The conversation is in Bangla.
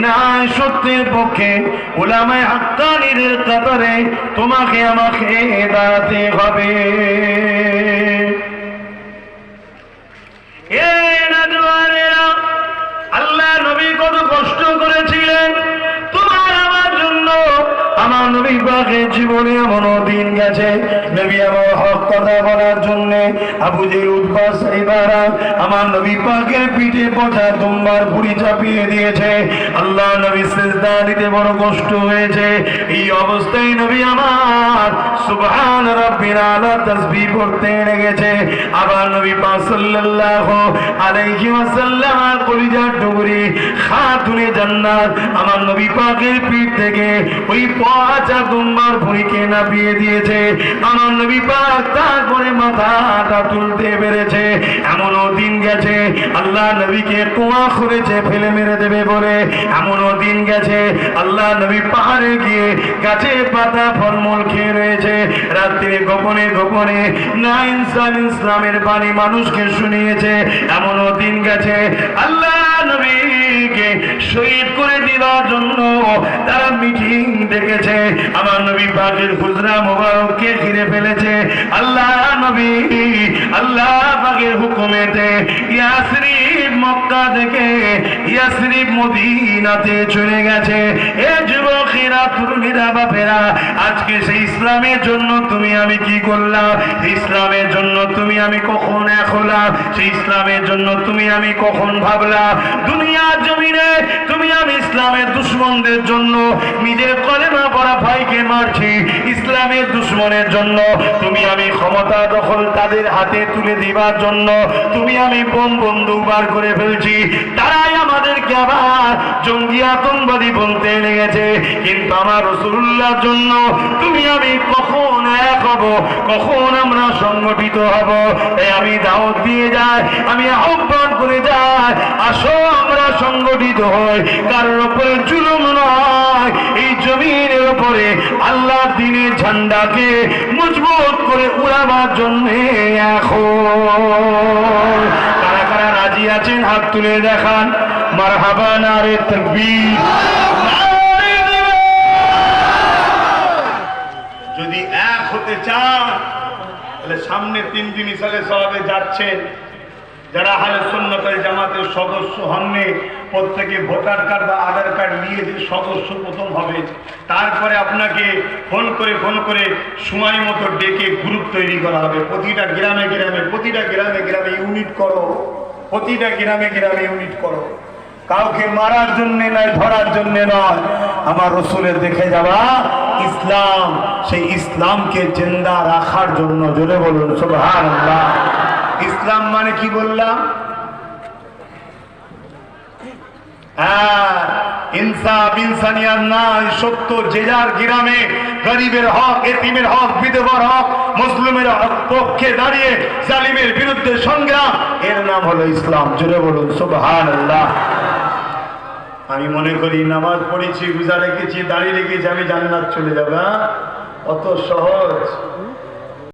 নাই সত্যের পক্ষে ওলামায় হাক্কানিদের কাতারে তোমাকে আমাকে দাঁড়াতে হবে। পাকে জীবনে এমন দিন গেছে, নবী আমার হক কথা বলার জন্য আবু যে উদ্বাস এবারা আমার নবী পাকের পিঠে পচা তোমার ভুড়ি চাপিয়ে দিয়েছে। আল্লাহ নবী সেজদা দিতে বড় কষ্ট হয়েছে। এই অবস্থায় নবী আমার সুবহান রাব্বিল আলা তাসবিহ পড়তে লেগেছে। আবার নবী পাক সাল্লাল্লাহু আলাইহি ওয়াসাল্লাম কলিজার টুকরি খাতুনে জান্নাত আমার নবী পাকের পিঠ থেকে ওই পচা দুম্বার ভুঁড়িকে নাপিয়ে দিয়েছে। আমার নবী পাক তারপরে মাথাটা তুলতে পেরেছে। এমনও দিন গেছে, আল্লাহ নবীকে কুয়া করেছে ফেলে মেরে দেবে বলে। এমনও দিন গেছে, আল্লাহ নবী পাহাড়ে গিয়ে গাছে পাতা ফলমূল খেয়ে রয়েছে। রাত্রে গোপনে গোপনে না ইনসান ইসলামের বাণী মানুষকে শুনিয়েছে। এমনও দিন গেছে, আল্লাহ নবীকে ডেকেছে আমার নবী পাকের হুজরা মোবারককে ঘিরে ফেলেছে। আল্লাহ নবী আল্লাহ পাকের হুকুমেতে ইয়াসরিফ মক্কা থেকে ইয়াসরিফ মদিনাতে চলে গেছে। এ যুবকেরা তরুণীরা বাপেরা, আজকে সেই ইসলামের জন্য তুমি আমি কি করলাম? ইসলামের জন্য তুমি আমি কখন এক হলাম? সেই ইসলামের জন্য তুমি আমি কখন ভাবলাম? দুনিয়ার জমিনে তুমি আমি ইসলামের দুশ্মনদের জন্য নিজের কলেমা মারছি ইসলামের দুশ্মনের জন্য। তুমি আমি ক্ষমতা দখল তাদের হাতে তুলে দিবার জন্য। তুমি আমি বোম বন্দুক বার করে ফেলছি। তারাই আমাদেরকে আবার জঙ্গি আতঙ্কবাদী বলতে লেগেছে। কিন্তু আমার রসুল্লাহর জন্য তুমি আমি কখন এক হব? কখন আমরা সংগঠিত হব? আমি দাওয়াত দিয়ে যাই, আমি আহ্বান করে যাই, আসো আমরা সংগঠিত হই। কারোর উপরে জুলুম আল্লাহ দিনের ঝান্ডাকে মজবুত করে উড়াবার জন্য এখন। কারা কারা রাজি আছেন? হাত তুলে দেখান। মার হাবা নারে তকবীর যদি এক হতে চান, তাহলে সামনে তিন দিন ইসালে সবাবে যাচ্ছেন। যারা হালে সন্ন্যতের জামাতের সদস্য হননি, প্রত্যেকে ভোটার কার্ড বা আধার কার্ড নিয়ে যে সদস্য প্রথম হবে, তারপরে আপনাকে ফোন করে ফোন করে সময় মতো ডেকে গ্রুপ তৈরি করা হবে। প্রতিটা গ্রামে গ্রামে, প্রতিটা গ্রামে গ্রামে ইউনিট করো। প্রতিটা গ্রামে গ্রামে ইউনিট করো। কাউকে মারার জন্য নয়, ধরার জন্য নয়। আমার রসুলের দেখে যাওয়া ইসলাম, সেই ইসলামকে জিন্দা রাখার জন্য জোরে বলুন, সুবহানাল্লাহ। ইসলাম মানে কি বললাম? হ্যাঁ ইনসাফ সত্য, যে যার গরিবের হক, এতিমের হক হক দাঁড়িয়ে বিরুদ্ধে এর নাম হলো ইসলাম। বলুন, সুবহানাল্লাহ। আমি মনে করি নামাজ পড়েছি, রোজা রেখেছি দাঁড়িয়ে রেখেছি, আমি জান্নাত চলে যাবে হ্যাঁ? অত সহজ।